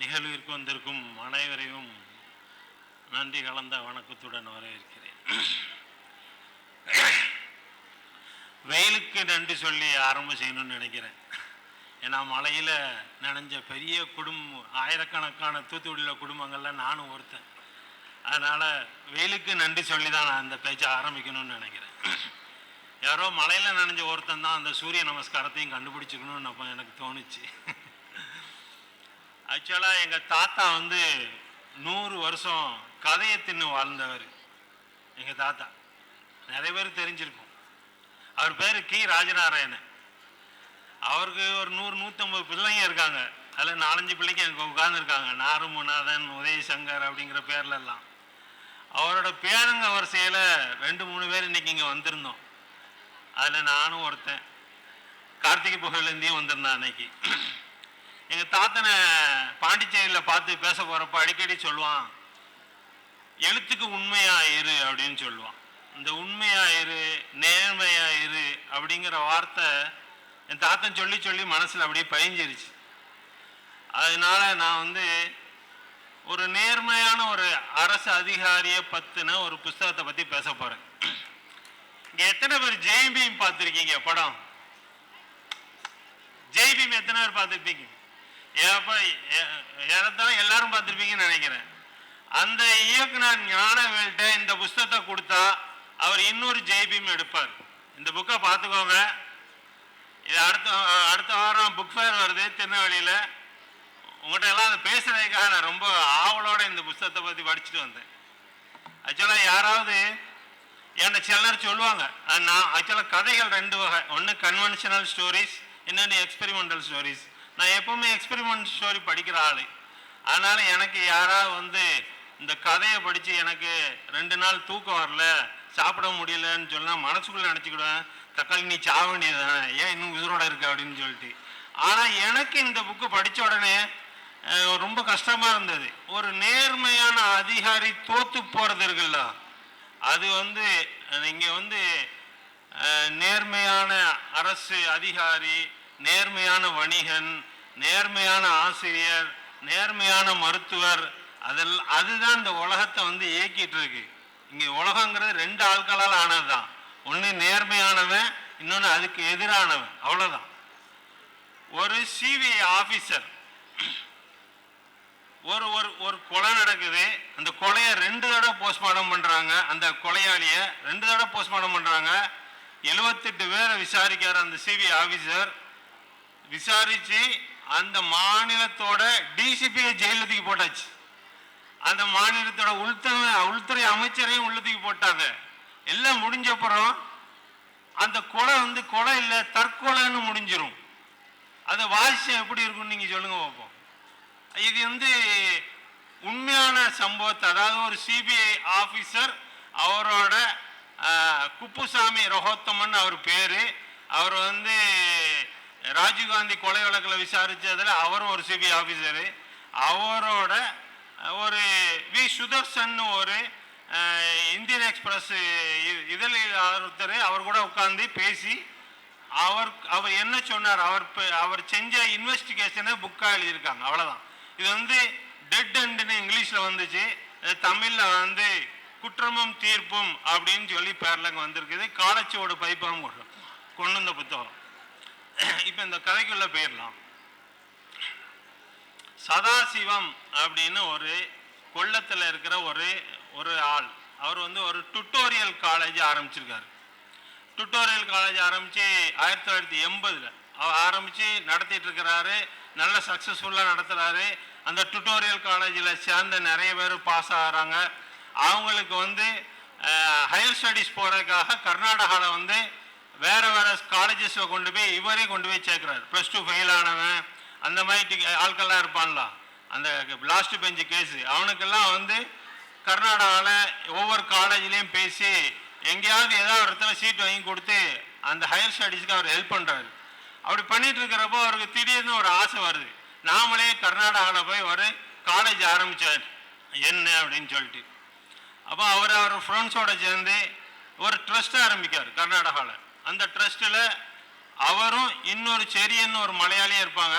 நிகழ்விற்கு வந்திருக்கும் அனைவரையும் நன்றி கலந்த வணக்கத்துடன் வரவேற்கிறேன். வெயிலுக்கு நன்றி சொல்லி ஆரம்பம் செய்யணும்னு நினைக்கிறேன். ஏன்னா மழையில் நனைஞ்ச பெரிய குடும்பம் ஆயிரக்கணக்கான தூத்துக்குடியில் குடும்பங்கள்ல நானும் ஒருத்தன். அதனால் வெயிலுக்கு நன்றி சொல்லி தான் நான் இந்த பேச்சை ஆரம்பிக்கணும்னு நினைக்கிறேன். யாரோ மலையில் நனைஞ்ச ஒருத்தன் தான் அந்த சூரிய நமஸ்காரத்தையும் கண்டுபிடிச்சிக்கணும்னு அப்போ எனக்கு தோணுச்சு. ஆக்சுவலாக எங்கள் தாத்தா வந்து நூறு வருஷம் கதையை தின்னு வாழ்ந்தவர். எங்கள் தாத்தா. நிறைய பேர் தெரிஞ்சிருக்கும். அவர் பேர் கி. ராஜநாராயணன். அவருக்கு ஒரு நூறு நூற்றம்பது பிள்ளைங்க இருக்காங்க. அதில் நாலஞ்சு பிள்ளைங்க அங்கே உட்காந்துருக்காங்க நாருமுநாதன் உதயசங்கர் அப்படிங்கிற பேர்ல எல்லாம் அவரோட பேருங்க வரிசையில் ரெண்டு மூணு பேர் இன்னைக்கு இங்கே வந்திருந்தோம். அதில் நானும் ஒருத்தன். கார்த்திகை புகழ்லேருந்தையும் வந்திருந்தேன் அன்னைக்கு. எங்கள் தாத்தனை பாண்டிச்சேரியில் பார்த்து பேச போகிறப்ப அடிக்கடி சொல்லுவான் எழுத்துக்கு உண்மையா இரு அப்படின்னு சொல்லுவான். இந்த உண்மையா இரு நேர்மையா இரு அப்படிங்கிற வார்த்தை என் தாத்தன் சொல்லி சொல்லி மனசில் அப்படியே பயஞ்சிருச்சு. அதனால நான் வந்து ஒரு நேர்மையான ஒரு அரசு அதிகாரியை பற்றின ஒரு புஸ்தகத்தை பற்றி பேச போகிறேன் இங்கே எத்தனை பேர் ஜெய்பீம் பார்த்துருக்கீங்க படம்? ஜெய்பீம் எத்தனை பேர் பார்த்துருப்பீங்க? ஏப்பா ஏறத்தான் எல்லாரும் பார்த்துருப்பீங்கன்னு நினைக்கிறேன். அந்த இயக்குனர் ஞானவேல்கிட்ட இந்த புஸ்தகத்தை கொடுத்தா அவர் இன்னொரு ஜெய்பீம் எடுப்பார். இந்த புக்கை பார்த்துக்கோங்க. இது அடுத்த அடுத்த வாரம் புக் ஃபேர் வருது திருநெல்வேலியில். உங்கள்கிட்ட எல்லாம் அதை பேசுகிறதுக்காக நான் ரொம்ப ஆவலோட இந்த புஸ்தகத்தை பற்றி படிச்சுட்டு வந்தேன். ஆக்சுவலாக யாராவது என்கிட்ட சிலர் சொல்லுவாங்க நான் ஆக்சுவலாக கதைகள் ரெண்டு வகை. ஒன்று கன்வென்ஷனல் ஸ்டோரிஸ் இன்னொன்று எக்ஸ்பெரிமெண்டல் ஸ்டோரிஸ் நான் எப்பவுமே எக்ஸ்பெரிமெண்ட் ஸ்டோரி படிக்கிற ஆள். அதனால் எனக்கு யாராவது வந்து இந்த கதையை படித்து எனக்கு ரெண்டு நாள் தூக்கம் வரல சாப்பிட முடியலன்னு சொன்னால் மனசுக்குள்ளே நினச்சிக்கிடுவேன் தக்காளி நீ சாக வேண்டியது தானே ஏன் இன்னும் உயிரோட இருக்கு அப்படின்னு சொல்லிட்டு. ஆனால் எனக்கு இந்த புக்கு படித்த உடனே ரொம்ப கஷ்டமாக இருந்தது. ஒரு நேர்மையான அதிகாரி தோத்து போகிறது இருக்குல்ல அது வந்து இங்கே வந்து நேர்மையான அரசு அதிகாரி நேர்மையான வணிகன் நேர்மையான ஆசிரியர் நேர்மையான மருத்துவர் அதில் அதுதான் இந்த உலகத்தை வந்து இயக்கிட்டு இருக்கு இங்கே உலகங்கிறது ரெண்டு ஆட்களால் ஆனது தான் ஒன்று நேர்மையானவன் இன்னொன்று அதுக்கு எதிரானவன். அவ்வளோதான் ஒரு சிபிஐ ஆஃபீஸர் ஒரு ஒரு ஒரு கொலை நடக்குது. அந்த கொலையை ரெண்டு தடவை போஸ்ட்மார்ட்டம் பண்ணுறாங்க அந்த கொலையாளியை ரெண்டு தடவை போஸ்ட்மார்ட்டம் பண்ணுறாங்க எழுபத்தெட்டு பேரை விசாரிக்கிறார் அந்த சிபிஐ ஆஃபீஸர் விசாரித்து அந்த மாநிலத்தோட டிசிபியை ஜெயிலத்துக்கு போட்டாச்சு. அந்த மாநிலத்தோட உள்துறை உள்துறை அமைச்சரையும் உள்ளத்துக்கு போட்டாங்க. எல்லாம் முடிஞ்ச அப்புறம் அந்த கொலை வந்து கொலை இல்லை தற்கொலைன்னு முடிஞ்சிடும் அதை வாசிச்சா எப்படி இருக்கும்னு நீங்கள் சொல்லுங்க பார்ப்போம் இது வந்து உண்மையான சம்பவத்தை அதாவது ஒரு சிபிஐ ஆஃபீஸர் அவரோட குப்புசாமி ரஹோத்தமன் அவர் பேர். அவர் வந்து ராஜீவ்காந்தி கொலை வழக்கில் விசாரித்ததில் அவரும் ஒரு சிபிஐ ஆஃபீஸரு அவரோட ஒரு வி சுதர்சன் ஒரு இந்தியன் எக்ஸ்பிரஸ் இ- இதழில் ஒருத்தர் அவர் கூட உட்காந்து பேசி அவர் அவர் என்ன சொன்னார் அவர் அவர் செஞ்ச இன்வெஸ்டிகேஷனை புக்காக எழுதியிருக்காங்க அவ்வளோதான் இது வந்து டெட் அண்ட்னு இங்கிலீஷில் வந்துச்சு. தமிழில் வந்து குற்றமும் தீர்ப்பும் அப்படின்னு சொல்லி பேர்லங்க வந்திருக்குது. காலச்சுவோட பைப்பாகவும் கொண்டு வந்த புத்தகம். இப்போ இந்த கதைக்குள்ள போயிடலாம். சதாசிவம் அப்படின்னு ஒரு கொல்லத்தில் இருக்கிற ஒரு ஒரு ஆள். அவர் வந்து ஒரு டுட்டோரியல் காலேஜ் ஆரம்பிச்சிருக்காரு. டுட்டோரியல் காலேஜ் ஆரம்பித்து ஆயிரத்தி தொள்ளாயிரத்தி எண்பதில் ஆரம்பித்து நடத்திட்டு இருக்கிறாரு. நல்ல சக்ஸஸ்ஃபுல்லாக நடத்துகிறாரு அந்த டுட்டோரியல் காலேஜில் சேர்ந்த நிறைய பேர் பாஸ் ஆகிறாங்க. அவங்களுக்கு வந்து ஹையர் ஸ்டடீஸ் போகிறதுக்காக கர்நாடகாவில் வந்து வேறு காலேஜஸில் கொண்டு போய் இவரே கொண்டு போய் சேர்க்குறாரு. ப்ளஸ் டூ ஃபெயில் ஆனவன் அந்த மாதிரி ஆட்கள்லாம் இருப்பான்ல. அந்த லாஸ்ட் பெஞ்சு கேஸு அவனுக்கெல்லாம் வந்து கர்நாடகாவில் ஒவ்வொரு காலேஜ்லேயும் பேசி எங்கேயாவது ஏதாவது ஒரு இடத்துல சீட் வாங்கி கொடுத்து அந்த ஹையர் ஸ்டடீஸ்க்கு அவர் ஹெல்ப் பண்ணுறாரு அப்படி பண்ணிட்டு இருக்கிறப்போ அவருக்கு திடீர்னு ஒரு ஆசை வருது. நாமளே கர்நாடகாவில் போய் ஒரு காலேஜ் ஆரம்பித்தார் என்ன அப்படின்னு சொல்லிட்டு. அப்போ அவர் அவர் ஃப்ரெண்ட்ஸோடு சேர்ந்து ஒரு ட்ரஸ்ட் ஆரம்பிக்கார் கர்நாடகாவில் அந்த ட்ரஸ்ட்டில் அவரும் இன்னொரு செரியன்னு ஒரு மலையாளியும் இருப்பாங்க.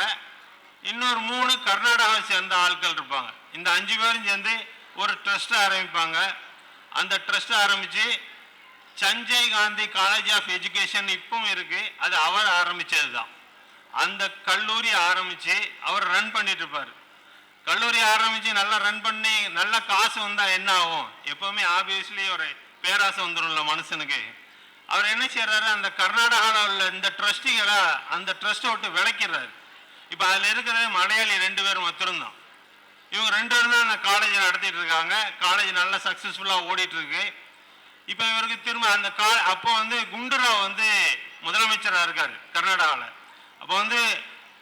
இன்னொரு மூணு கர்நாடகாவை சேர்ந்த ஆட்கள் இருப்பாங்க. இந்த அஞ்சு பேரும் சேர்ந்து ஒரு ட்ரஸ்ட்டை ஆரம்பிப்பாங்க. அந்த ட்ரஸ்ட்டை ஆரம்பித்து Sanjay Gandhi college of education இப்பவும் இருக்குது அது அவர் ஆரம்பித்தது தான் அந்த கல்லூரி ஆரம்பித்து அவர் ரன் பண்ணிட்டு இருப்பார். கல்லூரி ஆரம்பித்து நல்லா ரன் பண்ணி நல்ல காசு வந்தால் என்ன ஆகும்? எப்போவுமே ஆப்வியஸ்லி ஒரு பேராசை வந்துடும்ல மனுஷனுக்கு. அவர் என்ன செய்கிறாரு அந்த கர்நாடகாவில் உள்ள இந்த ட்ரஸ்டிகளை அந்த ட்ரஸ்ட்டை விட்டு விளக்கிறாரு இப்போ அதில் இருக்கிறது மலையாளி ரெண்டு பேரும் மாத்திரம்தான் இவங்க ரெண்டு பேரும் தான் அந்த காலேஜ் நடத்திட்டு இருக்காங்க. காலேஜ் நல்லா சக்ஸஸ்ஃபுல்லாக ஓடிட்டு இருக்கு இப்போ இவருக்கு திரும்ப அந்த கா அப்போ வந்து குண்டுராவ் வந்து முதலமைச்சராக இருக்கார் கர்நாடகாவில் அப்போ வந்து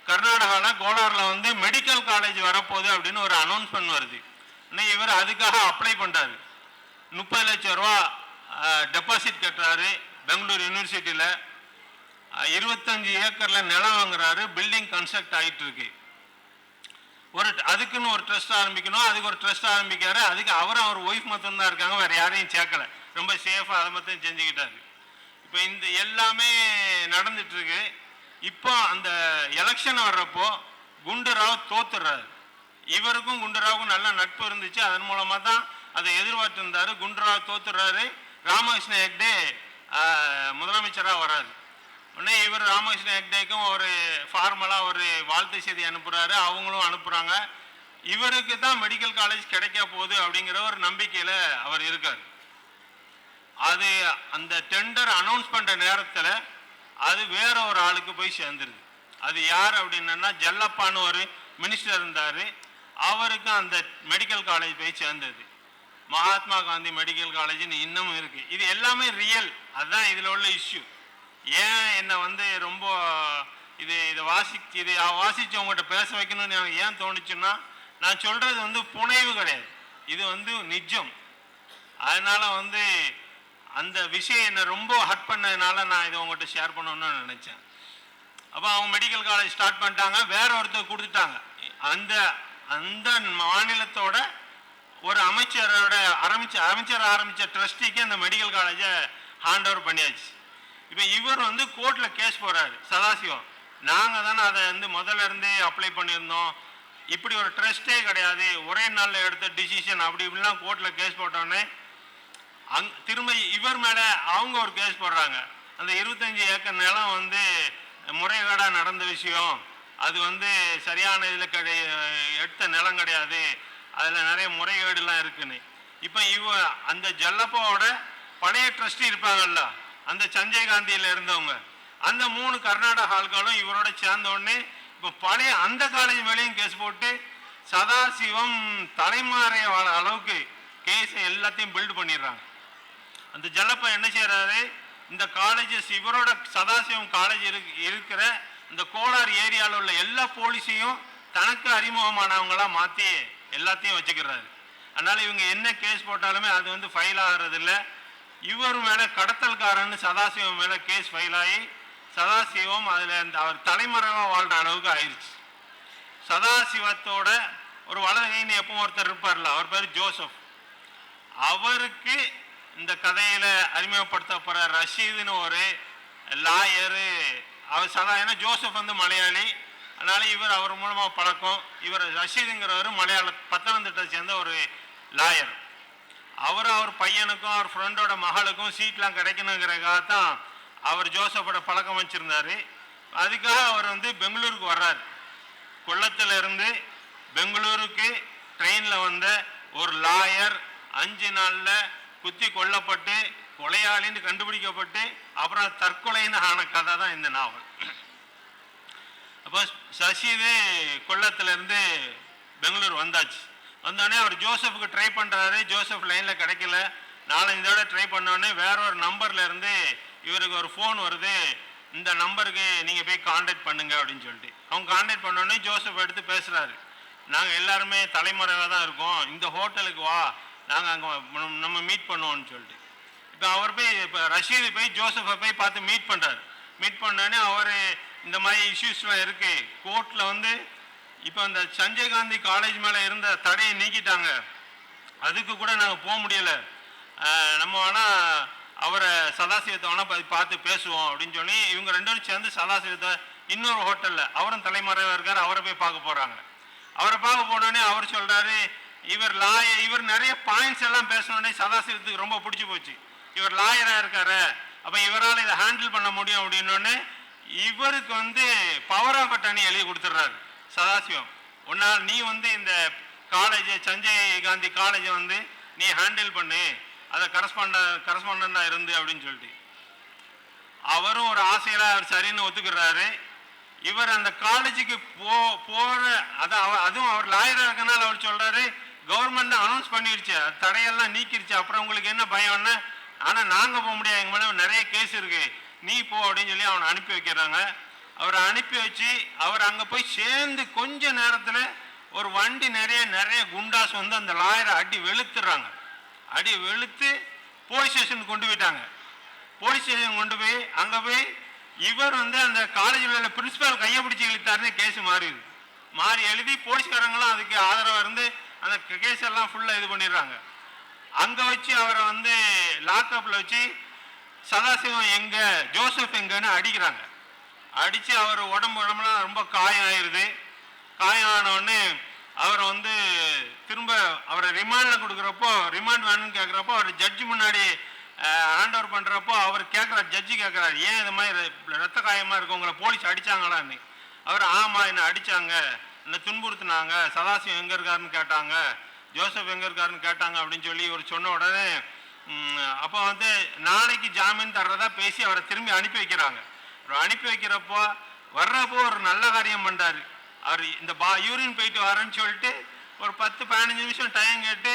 கர்நாடகாவில் கோலாரில் வந்து மெடிக்கல் காலேஜ் வரப்போகுது அப்படின்னு ஒரு அனௌன்ஸ்மெண்ட் வருது. இன்னும் இவர் அதுக்காக அப்ளை பண்ணுறாரு முப்பது லட்சம் ரூபா டெபாசிட் கட்டுறாரு. பெங்களூர் யூனிவர்சிட்டியில் இருபத்தஞ்சு ஏக்கரில் நிலம் வாங்குறாரு பில்டிங் கன்ஸ்ட்ரக்ட் ஆகிட்டு இருக்கு. ஒரு அதுக்குன்னு ஒரு ட்ரஸ்ட் ஆரம்பிக்கணும் அதுக்கு ஒரு ட்ரஸ்ட் ஆரம்பிக்காரு அதுக்கு அவரும் அவர் ஒய்ஃப் மட்டும்தான் இருக்காங்க வேற யாரையும் சேர்க்கல. ரொம்ப சேஃபாக அதை மட்டும் செஞ்சுக்கிட்டாரு. இப்போ இந்த எல்லாமே நடந்துட்டுருக்கு இப்போ அந்த எலெக்ஷன் வர்றப்போ குண்டுராவ் தோத்துடுறாரு. இவருக்கும் குண்டுராவுக்கும் நல்ல நட்பு இருந்துச்சு. அதன் மூலமாக தான் அதை எதிர்பார்த்து குண்டு குண்டுராவ் தோத்துடுறாரு. ராமகிருஷ்ண ஹெக்டே முதலமைச்சராக வராது உடனே இவர் ராமகிருஷ்ண ஹெக்டேக்கும் ஒரு ஃபார்மலாக ஒரு வாழ்த்து செய்தி அனுப்புகிறாரு அவங்களும் அனுப்புகிறாங்க இவருக்கு தான் மெடிக்கல் காலேஜ் கிடைக்க போகுது அப்படிங்கிற ஒரு நம்பிக்கையில் அவர் இருக்கார். அது அந்த டெண்டர் அனௌன்ஸ் பண்ணுற நேரத்தில் அது வேற ஒரு ஆளுக்கு போய் சேர்ந்துருது. அது யார் அப்படின்னா ஜல்லப்பான்னு ஒரு மினிஸ்டர் இருந்தார். அவருக்கும் அந்த மெடிக்கல் காலேஜ் போய் சேர்ந்தது. மகாத்மா காந்தி மெடிக்கல் காலேஜ்னு இன்னமும் இருக்கு. இது எல்லாமே ரியல் அதுதான் இதில் உள்ள இஷ்யூ ஏன் என்னை வந்து ரொம்ப இது இதை வாசி இதை வாசித்து உங்கள்கிட்ட பேச வைக்கணும்னு எனக்கு ஏன் தோணுச்சுன்னா நான் சொல்றது வந்து புனைவு கிடையாது. இது வந்து நிஜம். அதனால வந்து அந்த விஷயம் என்னை ரொம்ப ஹர்ட் பண்ணதுனால நான் இதை உங்கள்கிட்ட ஷேர் பண்ணணும்னு நினச்சேன். அப்போ அவங்க மெடிக்கல் காலேஜ் ஸ்டார்ட் பண்ணிட்டாங்க. வேற ஒருத்தர் கொடுத்துட்டாங்க. அந்த அந்த மாநிலத்தோட ஒரு அமைச்சரோட ஆரம்பிச்ச அமைச்சர் ஆரம்பித்த ட்ரஸ்டிக்கு அந்த மெடிக்கல் காலேஜை ஹேண்ட் ஓவர் பண்ணியாச்சு. இப்போ இவர் வந்து கோர்ட்டில் கேஸ் போகிறாரு சதாசிவம். நாங்கள் தானே அதை வந்து முதல்ல இருந்தே அப்ளை பண்ணியிருந்தோம். இப்படி ஒரு ட்ரஸ்ட்டே கிடையாது. ஒரே நாளில் எடுத்த டிசிஷன் அப்படி இப்படிலாம் கோர்ட்டில் கேஸ் போட்டோன்னே அங் திரும்ப இவர் மேலே அவங்க ஒரு கேஸ் போடுறாங்க. அந்த இருபத்தஞ்சி ஏக்கர் நிலம் வந்து முறைகேடாக நடந்த விஷயம். அது வந்து சரியான இதில் கிடை எடுத்த நிலம் கிடையாது. அதில் நிறைய முறைகேடுலாம் இருக்குன்னு. இப்போ இவ அந்த ஜல்லப்பாவோட பழைய ட்ரஸ்டி இருப்பாங்கல்ல அந்த சஞ்சய் காந்தியில் இருந்தவங்க அந்த மூணு கர்நாடக ஆள்களும் இவரோட சேர்ந்த உடனே இப்போ பழைய அந்த காலேஜ் மேலேயும் கேஸ் போட்டு சதாசிவம் தலைமாறைய அளவுக்கு கேஸ் எல்லாத்தையும் பில்டு பண்ணிடுறாங்க. அந்த ஜல்லப்பா என்ன செய்கிறாரு இந்த காலேஜஸ் இவரோட சதாசிவம் காலேஜ் இருக்கிற இந்த கோலார் ஏரியாவில் உள்ள எல்லா போலீஸையும் தனக்கு அறிமுகமானவங்களா மாற்றி எல்லாத்தையும் வச்சுக்கிறாரு அதனால் இவங்க என்ன கேஸ் போட்டாலுமே அது வந்து ஃபைல் ஆகிறதில்ல. இவர் மேலே கடத்தல்காரன்னு சதாசிவம் மேலே கேஸ் ஃபைல் ஆகி சதாசிவம் அதில் அந்த அவர் தலைமறைவாக வாழ்கிற அளவுக்கு ஆயிடுச்சு சதாசிவத்தோட ஒரு வலதுகைன்னு எப்பவும் ஒருத்தர் இருப்பார்ல அவர் பேர் ஜோசப். அவருக்கு இந்த கதையில் அறிமுகப்படுத்தப்படுற ரஷீதுன்னு ஒரு லாயரு அவர் சதா ஏன்னா ஜோசப் வந்து மலையாளி. அதனால இவர் அவர் மூலமாக பழக்கம். இவர் ரஷீதுங்கிறவர் மலையாள பத்தனந்திட்டை சேர்ந்த ஒரு லாயர் அவர் அவர் பையனுக்கும் அவர் ஃப்ரெண்டோட மகளுக்கும் சீட்லாம் கிடைக்கணுங்கிறக்காக தான் அவர் ஜோசப்போட பழக்கம் வச்சுருந்தார். அதுக்காக அவர் வந்து பெங்களூருக்கு வர்றார். கொல்லத்துல பெங்களூருக்கு ட்ரெயினில் வந்த ஒரு லாயர் அஞ்சு நாளில் குத்தி கொல்லப்பட்டு கொலையாளின்னு கண்டுபிடிக்கப்பட்டு அப்புறம் தற்கொலைன்னு ஆன கதை தான் இந்த நாவல் அப்போ சசிது கொல்லத்துலேருந்து பெங்களூர் வந்தாச்சு. வந்தோடனே அவர் ஜோசப்புக்கு ட்ரை பண்ணுறாரு ஜோசப் லைனில் கிடைக்கல. நாலஞ்சு தடவை ட்ரை பண்ணோடனே வேற ஒரு நம்பர்லேருந்து இவருக்கு ஒரு ஃபோன் வருது. இந்த நம்பருக்கு நீங்கள் போய் காண்டாக்ட் பண்ணுங்க அப்படின்னு சொல்லிட்டு. அவங்க காண்டாக்ட் பண்ணோடனே ஜோசப் எடுத்து பேசுகிறாரு நாங்கள் எல்லாருமே தலைமுறையாக தான் இருக்கோம். இந்த ஹோட்டலுக்கு வா. நாங்கள் அங்கே நம்ம மீட் பண்ணுவோம்னு சொல்லிட்டு. இப்போ அவர் போய் இப்போ ரஷீது போய் ஜோசஃபை போய் பார்த்து மீட் பண்ணுறாரு மீட் பண்ணோடனே அவர் இந்த மாதிரி இஷ்யூஸ்லாம் இருக்குது கோர்ட்டில் வந்து இப்போ அந்த சஞ்சய் காந்தி காலேஜ் மேலே இருந்த தடையை நீக்கிட்டாங்க. அதுக்கு கூட நாங்கள் போக முடியலை. நம்ம வேணால் அவரை சதாசிவத்தை வேணால் பார்த்து பேசுவோம் அப்படின்னு சொல்லி இவங்க ரெண்டு பேரும் சேர்ந்து சதாசிவத்தை இன்னொரு ஹோட்டலில் அவரும் தலைமறைவாக இருக்கார் அவரை போய் பார்க்க போகிறாங்க அவரை பார்க்க போனோடனே அவர் சொல்கிறாரு இவர் லாய இவர் நிறைய பாயிண்ட்ஸ் எல்லாம் பேசினோடனே சதாசிவத்துக்கு ரொம்ப பிடிச்சி போச்சு. இவர் லாயராக இருக்காரு அப்போ இவரால் இதை ஹேண்டில் பண்ண முடியும் அப்படின்னோடனே இவருக்கு வந்து பவர் ஆஃப் அட்டர்னி எழுதி கொடுத்துட்றாரு. சதாசிவம் உன்னால் நீ வந்து இந்த காலேஜ் சஞ்சய் காந்தி காலேஜை வந்து நீ ஹேண்டில் பண்ணு. அதை கரஸ்பாண்ட கரஸ்பாண்டாக இருந்து அப்படின்னு சொல்லிட்டு. அவரும் ஒரு ஆசையில் அவர் சரின்னு ஒத்துக்கிறாரு. இவர் அந்த காலேஜுக்கு போ போகிற அது அவ- அதுவும் அவர் லாயராக இருக்கனால அவர் சொல்கிறாரு கவர்மெண்ட் அனௌன்ஸ் பண்ணிடுச்சு அது தடையெல்லாம் நீக்கிடுச்சு அப்புறம் உங்களுக்கு என்ன பயம்னா ஆனால் நாங்கள் போக முடியாது. எங்கள் மேலே நிறைய கேஸ் இருக்குது நீ போ அப்படின்னு சொல்லி அவனை அனுப்பி வைக்கிறாங்க. அவரை அனுப்பி வச்சு அவர் அங்கே போய் சேர்ந்து கொஞ்ச நேரத்தில் ஒரு வண்டி நிறைய நிறைய குண்டாஸ் வந்து அந்த லாயரை அடி வெளுத்துறாங்க. அடி வெளுத்து போலீஸ் ஸ்டேஷனுக்கு கொண்டு போயிட்டாங்க. போலீஸ் ஸ்டேஷன் கொண்டு போய் அங்கே போய் இவர் வந்து அந்த காலேஜில் உள்ள பிரின்ஸிபால் கையை பிடிச்சி இழுத்தாருன்னு கேஸ் மாறிடுது. மாறி எழுதி போலீஸ்காரங்களும் அதுக்கு ஆதரவாக இருந்து அந்த கேஸ் எல்லாம் ஃபுல்லாக இது பண்ணிடுறாங்க. அங்கே வச்சு அவரை வந்து லாக்அப்பில் வச்சு சதாசிவம் எங்க ஜோசப் எங்கன்னு அடிக்கிறாங்க. அடித்து அவர் உடம்பு உடம்புலாம் ரொம்ப காயம் ஆயிடுது காயம் ஆன அவரை வந்து திரும்ப அவரை ரிமாண்டில் கொடுக்குறப்போ ரிமாண்ட் வேணும்னு கேட்குறப்போ அவர் ஜட்ஜு முன்னாடி ஹேண்ட் ஓவர் பண்ணுறப்போ அவர் கேட்குறாரு ஜட்ஜி கேட்குறாரு ஏன் இது மாதிரி ரத்த காயமாக இருக்கு உங்களை போலீஸ் அடிச்சாங்களான்னு? அவர் ஆமாம் என்னை அடித்தாங்க என்னை துன்புறுத்துனாங்க. சதாசிவம் எங்கே இருக்காருன்னு கேட்டாங்க. ஜோசப் எங்கே இருக்காருன்னு கேட்டாங்க அப்படின்னு சொல்லி இவர் சொன்ன உடனே அப்போ வந்து நாளைக்கு ஜாமீன் தர்றதா பேசி அவரை திரும்பி அனுப்பி வைக்கிறாங்க. அனுப்பி வைக்கிறப்போ வர்றப்போ ஒரு நல்ல காரியம் பண்ணுறாரு அவர் இந்த பா யூரின் போயிட்டு வரேன்னு சொல்லிட்டு ஒரு பத்து பதினஞ்சு நிமிஷம் டைம் கேட்டு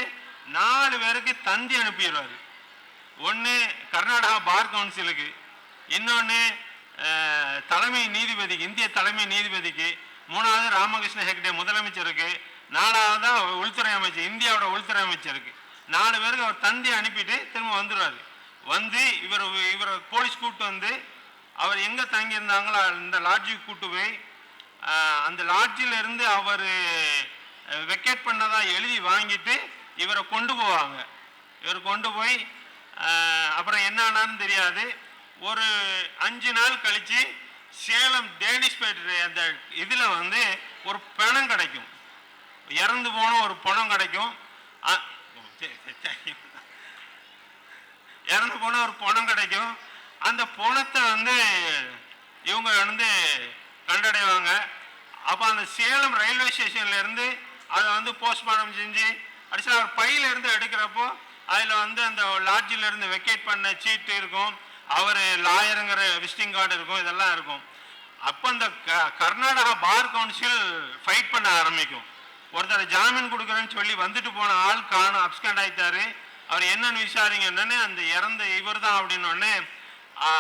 நாலு பேருக்கு தந்தி அனுப்பிடுவார். ஒன்று கர்நாடகா பார் கவுன்சிலுக்கு இன்னொன்று தலைமை நீதிபதிக்கு இந்திய தலைமை நீதிபதிக்கு மூணாவது ராமகிருஷ்ண ஹெக்டே முதலமைச்சருக்கு நாலாவது உள்துறை அமைச்சர் இந்தியாவோட உள்துறை அமைச்சருக்கு. நாலு பேருக்கு அவர் தந்தி அனுப்பிட்டு திரும்ப வந்துடுவாரு. வந்து இவர் இவரை போலீஸ் கூப்பிட்டு வந்து அவர் எங்கே தங்கியிருந்தாங்களோ அந்த லாட்ஜுக்கு கூட்டு போய் அந்த லாட்ஜில் இருந்து அவர் வெக்கேட் பண்ணதாக எழுதி வாங்கிட்டு இவரை கொண்டு போவாங்க. இவர் கொண்டு போய் அப்புறம் என்ன ஆனான்னு தெரியாது. ஒரு அஞ்சு நாள் கழித்து சேலம் டேனிஷ் அந்த இதில் வந்து ஒரு பணம் கிடைக்கும். இறந்து போன ஒரு பணம் கிடைக்கும். இறந்து போனால் ஒரு பணம் கிடைக்கும். அந்த பணத்தை வந்து இவங்க வந்து கண்டடைவாங்க. அப்போ அந்த சேலம் ரயில்வே ஸ்டேஷன்லேருந்து அதை வந்து போஸ்ட்மார்ட்டம் செஞ்சு அடிச்சா அவர் பையிலேருந்து எடுக்கிறப்போ அதில் வந்து அந்த லாட்ஜிலேருந்து வெக்கேட் பண்ண சீட்டு இருக்கும். அவர் லாயருங்கிற விசிட்டிங் கார்டு இருக்கும். இதெல்லாம் இருக்கும். அப்போ அந்த க- கர்நாடகா பார் கவுன்சில் ஃபைட் பண்ண ஆரம்பிக்கும். ஒருத்தர் ஜாமீன் கொடுக்குறேன்னு சொல்லி வந்துட்டு போன ஆள் காணும் அப்சண்ட் ஆயிட்டாரு. அவர் என்னன்னு விசாரிங்கன்னு அந்த இறந்த இவர் தான் அப்படின்னு உடனே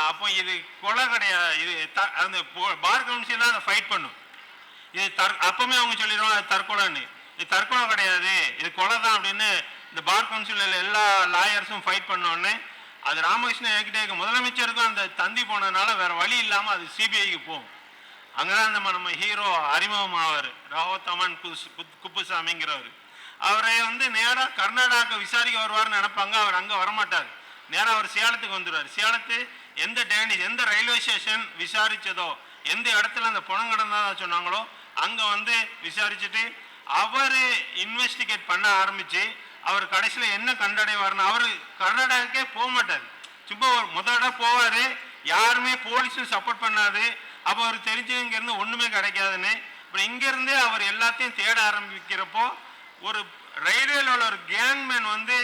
அப்போ இது கொலை கிடையாது இது த- அந்த போ- பார் கவுன்சில் அதை ஃபைட் பண்ணும். இது தற் அப்பவுமே அவங்க சொல்லிடுவாங்க அது தற்கொலைன்னு. இது தற்கொலை கிடையாது இது கொலை தான் அப்படின்னு இந்த பார் கவுன்சிலில் எல்லா லாயர்ஸும் ஃபைட் பண்ணோடனே அது ராமகிருஷ்ணன் என்கிட்ட முதலமைச்சருக்கும் அந்த தந்தி போனதுனால வேற வழி இல்லாமல் அது சிபிஐக்கு போகும். அங்கதான் நம்ம நம்ம ஹீரோ அறிமுகம் ஆவார் ரஹோத்தமன் குஸ் குப்புசாமிங்கிறவர். அவரை வந்து நேராக கர்நாடகாக்கு விசாரிக்க வருவார்னு நினைப்பாங்க. அவர் அங்கே வரமாட்டார். நேராக அவர் சேலத்துக்கு வந்துடுவார். சேலத்து எந்த டேனி எந்த ரயில்வே ஸ்டேஷன் விசாரித்ததோ எந்த இடத்துல அந்த பணம் கிடந்ததாக சொன்னாங்களோ அங்கே வந்து விசாரிச்சுட்டு அவர் இன்வெஸ்டிகேட் பண்ண ஆரம்பித்து அவர் கடைசியில் என்ன கண்டடைவார்னு அவர் கர்நாடகாக்கே போக மாட்டார் சும்மா ஒரு முதல்ல போவார். யாருமே போலீஸும் சப்போர்ட் பண்ணாது. அப்போ அவர் தெரிஞ்சு இங்கேருந்து ஒன்றுமே கிடைக்காதுன்னு. அப்புறம் இங்கேருந்தே அவர் எல்லாத்தையும் தேட ஆரம்பிக்கிறப்போ ஒரு ரயில்வேல உள்ள ஒரு கேங்மேன் வந்து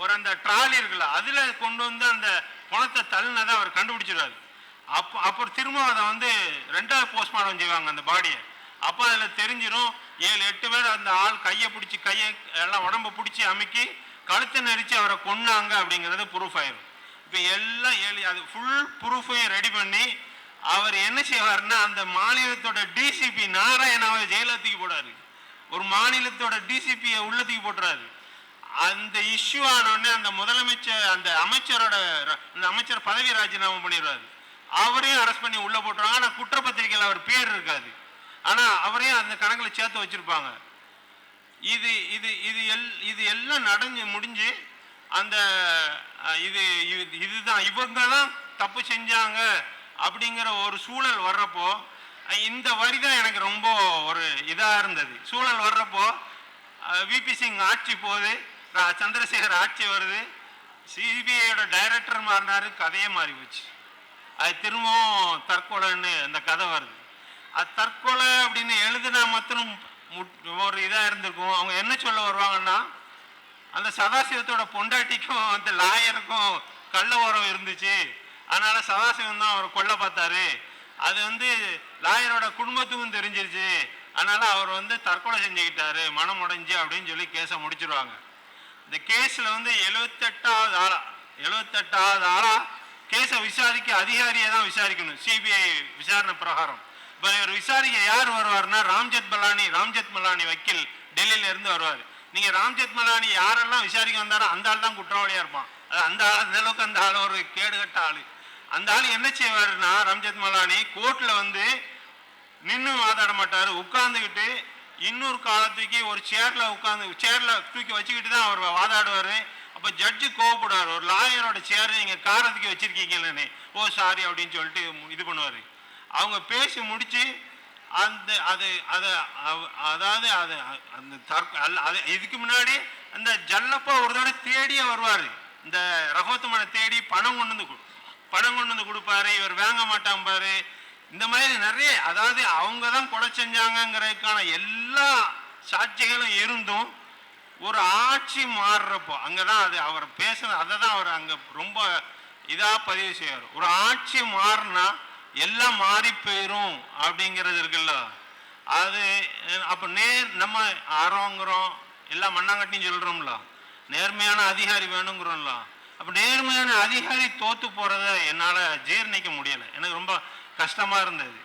ஒரு அந்த ட்ராலி இருக்குல்ல அதில் கொண்டு வந்து அந்த பணத்தை தள்ளினதை அவர் கண்டுபிடிச்சிடுவாரு. அப்போ அப்புறம் திரும்ப அதை வந்து ரெண்டாவது போஸ்ட்மார்ட்டம் செய்வாங்க அந்த பாடியை அப்போ அதில் தெரிஞ்சிடும் ஏழு எட்டு பேர் அந்த ஆள் கையை பிடிச்சி கையை எல்லாம் உடம்ப பிடிச்சி அமைக்கி கழுத்தை நெரிச்சு அவரை கொன்னாங்க அப்படிங்கிறது ப்ரூஃப் ஆயிரும். இப்போ எல்லாம் ஏழு அது ஃபுல் ப்ரூஃபையும் ரெடி பண்ணி அவர் என்ன செய்வாருன்னா அந்த மாநிலத்தோட டிசிபி நாராயணாவை ஜெயில தூக்கி போடாரு ஒரு மாநிலத்தோட டிசிபியை உள்ள தூக்கி போட்டுறாரு. அந்த இஷ்யூ உடனே அந்த முதலமைச்சர் அந்த அமைச்சரோட ர- அந்த அமைச்சர் பதவி ராஜினாமா பண்ணிடுவாரு. அவரையும் அரெஸ்ட் பண்ணி உள்ள போட்டுருவாங்க. ஆனால் குற்றப்பத்திரிக்கையில் அவர் பேர் இருக்காது. ஆனால் அவரையும் அந்த கணக்கில் சேர்த்து வச்சிருப்பாங்க. இது இது இது எல் இது எல்லாம் நடந்து முடிஞ்சு அந்த இது இது- இதுதான். இவங்க தான் தப்பு செஞ்சாங்க. அப்படிங்கிற ஒரு சூழல் வர்றப்போ இந்த வரி தான் எனக்கு ரொம்ப ஒரு இதாக இருந்தது. சூழல் வர்றப்போ விபி சிங் ஆட்சி போகுது சந்திரசேகர் ஆட்சி வருது சிபிஐயோட டைரக்டர் மாறினாரு கதையே மாறி போச்சு அது திரும்பவும் தற்கொலைன்னு அந்த கதை வருது. அது தற்கொலை அப்படின்னு எழுதுனா மாத்திரம் முட்- ஒரு இதாக இருந்திருக்கும். அவங்க என்ன சொல்ல வருவாங்கன்னா அந்த சதாசிவத்தோட பொண்டாட்டிக்கும் அந்த லாயருக்கும் கள்ள உரம் இருந்துச்சு. அதனால சதாசிவம் தான் அவர் கொல்ல பார்த்தாரு. அது வந்து லாயரோட குடும்பத்துக்கும் தெரிஞ்சிருச்சு. அதனால அவர் வந்து தற்கொலை செஞ்சுக்கிட்டாரு மனம் உடைஞ்சு அப்படின்னு சொல்லி கேஸை முடிச்சிருவாங்க. இந்த கேஸில் வந்து எழுபத்தெட்டாவது ஆளா எழுபத்தெட்டாவது ஆளா கேஸை விசாரிக்க அதிகாரியை தான் விசாரிக்கணும். சிபிஐ விசாரணை பிரகாரம். இப்போ இவர் விசாரிக்க யார் வருவார்னா ராம்ஜெத் மலானி ராம்ஜெத் மலானி வக்கீல் டெல்லியில இருந்து வருவார். நீங்க ராம்ஜெத் மலானி யாரெல்லாம் விசாரிக்க வந்தாரோ அந்த ஆள் தான் குற்றவாளியா இருப்பான். அது அந்த ஆள் அந்த அளவுக்கு அந்த ஆள் ஒரு கேடுகட்ட ஆளு. அந்த ஆள் என்ன செய்வாருன்னா ரம்ஜத் மலானி கோர்ட்டில் வந்து நின்று வாதாட மாட்டார். உட்கார்ந்துக்கிட்டு இன்னொரு காலத்துக்கு ஒரு சேரில் உட்காந்து சேரில் தூக்கி வச்சுக்கிட்டு தான் அவர் வாதாடுவார். அப்போ ஜட்ஜு கோவப்படுவார். ஒரு லாயரோட சேர் நீங்கள் காரத்துக்கு வச்சுருக்கீங்களே ஓ சாரி அப்படின்னு சொல்லிட்டு இது பண்ணுவார். அவங்க பேசி முடித்து அந்த அது அதை அவ- அதாவது அது அந்த தற்க அல்ல அது இதுக்கு முன்னாடி அந்த ஜல்லப்பா ஒரு தடவை தேடியே வருவார். இந்த ரகோத்தமனை தேடி பணம் கொண்டு வந்து கொடு- பணம் கொண்டு வந்து கொடுப்பாரு இவர் வாங்க மாட்டான் பாரு. இந்த மாதிரி நிறைய அதாவது அவங்க தான் கொலை செஞ்சாங்கங்கிறதுக்கான எல்லா சாட்சிகளும் இருந்தும் ஒரு ஆட்சி மாறுறப்போ அங்கே தான் அது அவர் பேசுன அதை தான் அவர் அங்கே ரொம்ப இதாக பதிவு செய்வார். ஒரு ஆட்சி மாறினா எல்லாம் மாறி போயிடும் அப்படிங்கிறது இருக்குல்ல. அது அப்போ நேர் நம்ம ஆரோங்கிறோம் எல்லாம் மண்ணாங்கட்டின்னு சொல்கிறோம்ல நேர்மையான அதிகாரி வேணுங்கிறோம்ல. அப்போ நேர்மையான அதிகாரி தோற்று போகிறத என்னால் ஜீர்ணிக்க முடியலை. எனக்கு ரொம்ப கஷ்டமா இருந்தது.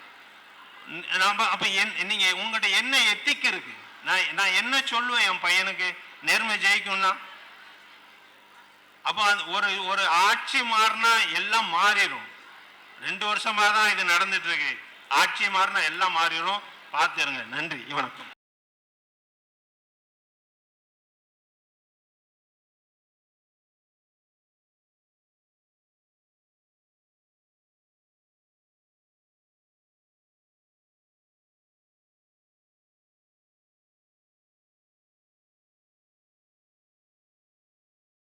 நம்ம அப்போ என் நீங்கள் உங்கள்கிட்ட என்ன எத்திக்கு இருக்கு? நான் நான் என்ன சொல்லுவேன் என் பையனுக்கு? நேர்மை ஜெயிக்கும்னா? அப்போ ஒரு ஒரு ஆட்சி மாறினா எல்லாம் மாறிடும் ரெண்டு வருஷமாக தான் இது நடந்துட்டு இருக்கு. ஆட்சி மாறினா எல்லாம் மாறிடும் பார்த்துருங்க நன்றி. வணக்கம்.